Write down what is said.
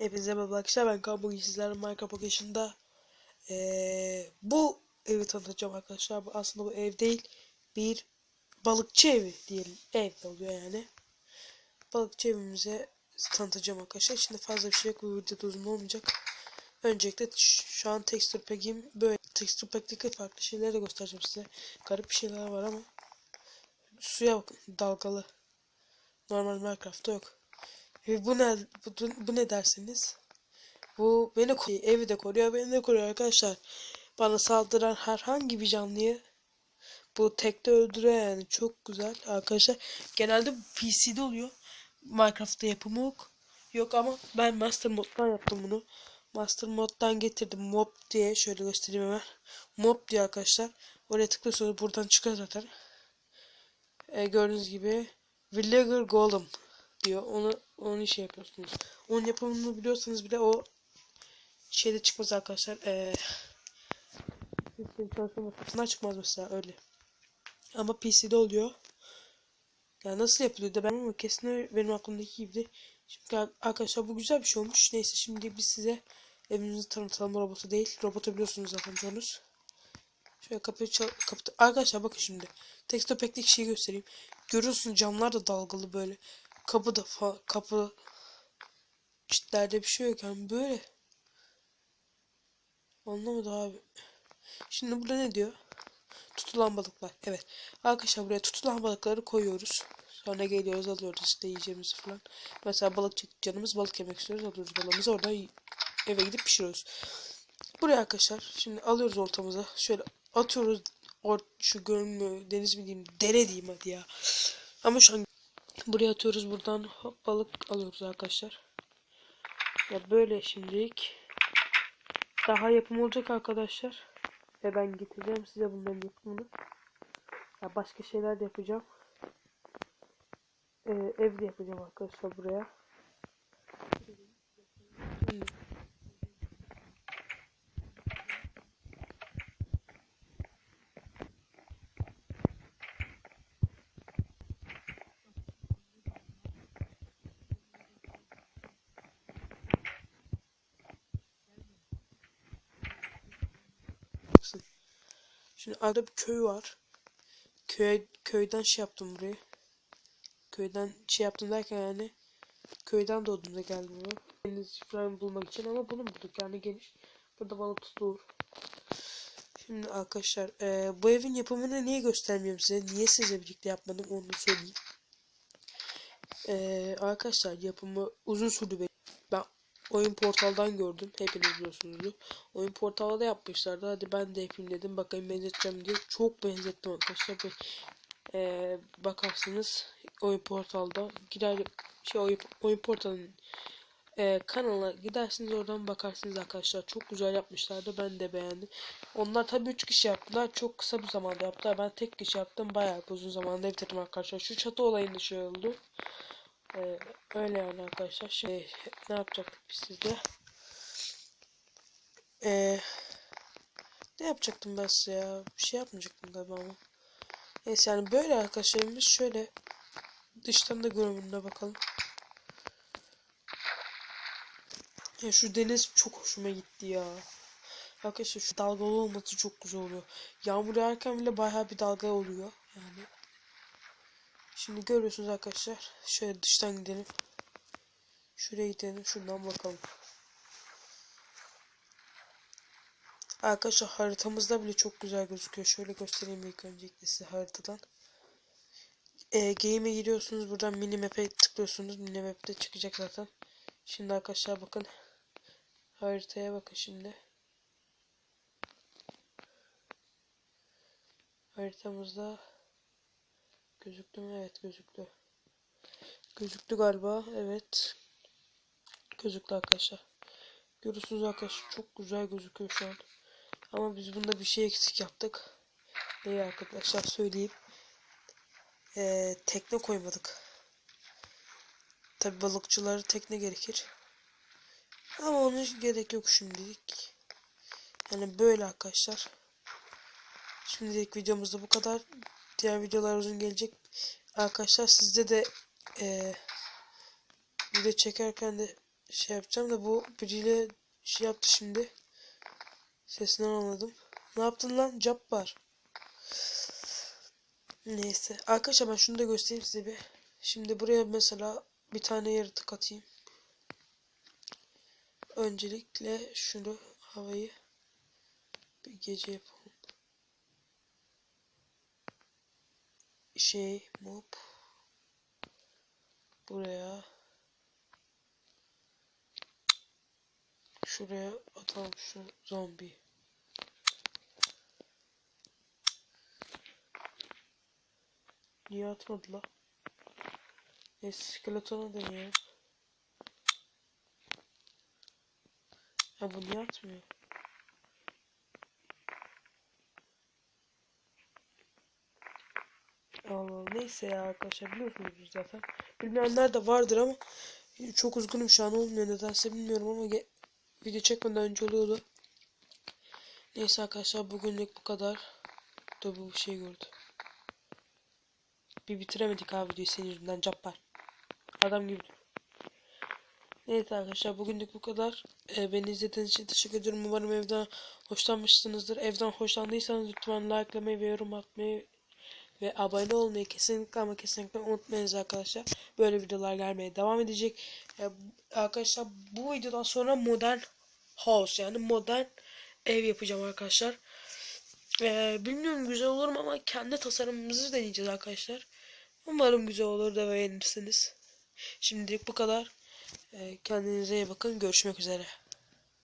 Hepinize merhaba arkadaşlar ben Kaan. Bugün sizlerle Minecraft Occasion'da ee, bu evi tanıtacağım arkadaşlar. Aslında bu ev değil bir balıkçı evi diyelim. Ev oluyor yani. Balıkçı evimize tanıtacağım arkadaşlar. Şimdi fazla bir şey yok bu videoda uzun olmayacak. Öncelikle şu an texture pack'im böyle. Texture pack'teki farklı şeyleri de göstereceğim size. Garip bir şeyler var ama suya bakın dalgalı. Normal Minecraft'ta yok e, bu ne bu, bu ne dersiniz? Bu beni koruyor, evi de koruyor, beni de koruyor arkadaşlar. Bana saldıran herhangi bir canlıyı bu tekte öldürüyor yani çok güzel arkadaşlar. Genelde PC'de oluyor. Minecraft'ta yapımı yok. Yok ama ben Master Mod'dan yaptım bunu. Master Mod'dan getirdim mob diye şöyle göstereyim hemen. Mob diye arkadaşlar. Oraya tıklıyorsunuz buradan çıkıyor zaten. E, gördüğünüz gibi Villager Golem diyor. Onu onu şey yapıyorsunuz. Onun yapımını biliyorsanız bile o şeyde çıkmaz arkadaşlar. Ee, çalışma çıkmaz mesela öyle. Ama PC'de oluyor. Ya nasıl yapılıyor da ben ama kesin benim aklımdaki gibiydi. Şimdi arkadaşlar bu güzel bir şey olmuş. Neyse şimdi biz size evimizi tanıtalım robotu değil. Robotu biliyorsunuz zaten çoğunuz. Şöyle kapıyı çal kapı Arkadaşlar bakın şimdi. Texto Pack'teki şeyi göstereyim. Görüyorsunuz camlar da dalgalı böyle. Kapı da fa kapı çitlerde bir şey yok yani böyle. Anlamadım abi. Şimdi burada ne diyor? Tutulan balıklar. Evet. Arkadaşlar buraya tutulan balıkları koyuyoruz. Sonra geliyoruz alıyoruz işte yiyeceğimizi falan. Mesela balık canımız balık yemek istiyoruz alıyoruz balığımızı oradan eve gidip pişiriyoruz. Buraya arkadaşlar şimdi alıyoruz ortamıza. Şöyle atıyoruz or şu mü deniz mi diyeyim dere diyeyim hadi ya. Ama şu an buraya atıyoruz buradan balık alıyoruz arkadaşlar. Ya böyle şimdilik daha yapım olacak arkadaşlar. Ve ben getireceğim size bunların yapımını. Ya başka şeyler de yapacağım. Ee, ev de yapacağım arkadaşlar buraya. Şimdi mısın? Şimdi arada bir köy var. Köy köyden şey yaptım buraya. Köyden şey yaptım derken yani köyden doğdum da geldim buraya. Deniz falan bulmak için ama bunu bulduk yani geniş. Burada balık tutulur. Şimdi arkadaşlar e, bu evin yapımını niye göstermiyorum size? Niye sizle birlikte yapmadım onu söyleyeyim. E, arkadaşlar yapımı uzun sürdü. Ben oyun portaldan gördüm. Hepiniz biliyorsunuzdur. Oyun portalda yapmışlardı. Hadi ben de yapayım dedim. Bakayım benzeteceğim diye. Çok benzettim arkadaşlar. Bir, ee, bakarsınız oyun portalda girer şey oyun, oyun portalının e, kanalına gidersiniz oradan bakarsınız arkadaşlar. Çok güzel yapmışlardı. Ben de beğendim. Onlar tabii 3 kişi yaptılar. Çok kısa bir zamanda yaptılar. Ben tek kişi yaptım. Bayağı uzun zamanda bitirdim arkadaşlar. Şu çatı olayında şey oldu. Ee, öyle yani arkadaşlar. Şimdi ne yapacaktık biz sizde? Ee, ne yapacaktım ben size ya? Bir şey yapmayacaktım galiba ama. Neyse yani böyle arkadaşlarımız şöyle dıştan da görünümüne bakalım. Ya şu deniz çok hoşuma gitti ya. Arkadaşlar şu dalgalı olması çok güzel oluyor. Yağmur yağarken bile bayağı bir dalga oluyor. Yani Şimdi görüyorsunuz arkadaşlar. Şöyle dıştan gidelim. Şuraya gidelim. Şuradan bakalım. Arkadaşlar haritamızda bile çok güzel gözüküyor. Şöyle göstereyim ilk öncelikle size haritadan. E, game'e giriyorsunuz. Buradan minimap'e tıklıyorsunuz. Minimap'te çıkacak zaten. Şimdi arkadaşlar bakın. Haritaya bakın şimdi. Haritamızda Gözüktü mü? Evet gözüktü. Gözüktü galiba. Evet. Gözüktü arkadaşlar. Görüyorsunuz arkadaşlar çok güzel gözüküyor şu an. Ama biz bunda bir şey eksik yaptık. Neyi arkadaşlar söyleyeyim. Ee, tekne koymadık. Tabi balıkçıları tekne gerekir. Ama onun gerek yok şimdilik. Yani böyle arkadaşlar. Şimdilik videomuzda bu kadar. Diğer videolar uzun gelecek. Arkadaşlar sizde de e, video çekerken de şey yapacağım da bu biriyle şey yaptı şimdi. Sesinden anladım. Ne yaptın lan? Cap var. Neyse. Arkadaşlar ben şunu da göstereyim size bir. Şimdi buraya mesela bir tane yaratık atayım. Öncelikle şunu havayı bir gece yapalım. Şey mob buraya şuraya atalım şu zombi. Niye atmadı la? Neyse skeletona deneyelim. Ya bu niye atmıyor? Neyse ya arkadaşlar biliyorsunuz zaten. Bilmeyenler de vardır ama çok üzgünüm şu an olmuyor nedense bilmiyorum ama video çekmeden önce oluyordu. Neyse arkadaşlar bugünlük bu kadar. Da bu şey gördü. Bir bitiremedik abi videoyu senin yüzünden cappar. Adam gibi. dur. Evet arkadaşlar bugünlük bu kadar. Ee, beni izlediğiniz için teşekkür ederim. Umarım evden hoşlanmışsınızdır. Evden hoşlandıysanız lütfen likelamayı ve yorum atmayı ve abone olmayı kesinlikle ama kesinlikle unutmayınız arkadaşlar. Böyle videolar gelmeye devam edecek. Ee, arkadaşlar bu videodan sonra modern house yani modern ev yapacağım arkadaşlar. Ee, bilmiyorum güzel olur mu ama kendi tasarımımızı deneyeceğiz arkadaşlar. Umarım güzel olur da beğenirsiniz. Şimdilik bu kadar. Ee, kendinize iyi bakın. Görüşmek üzere.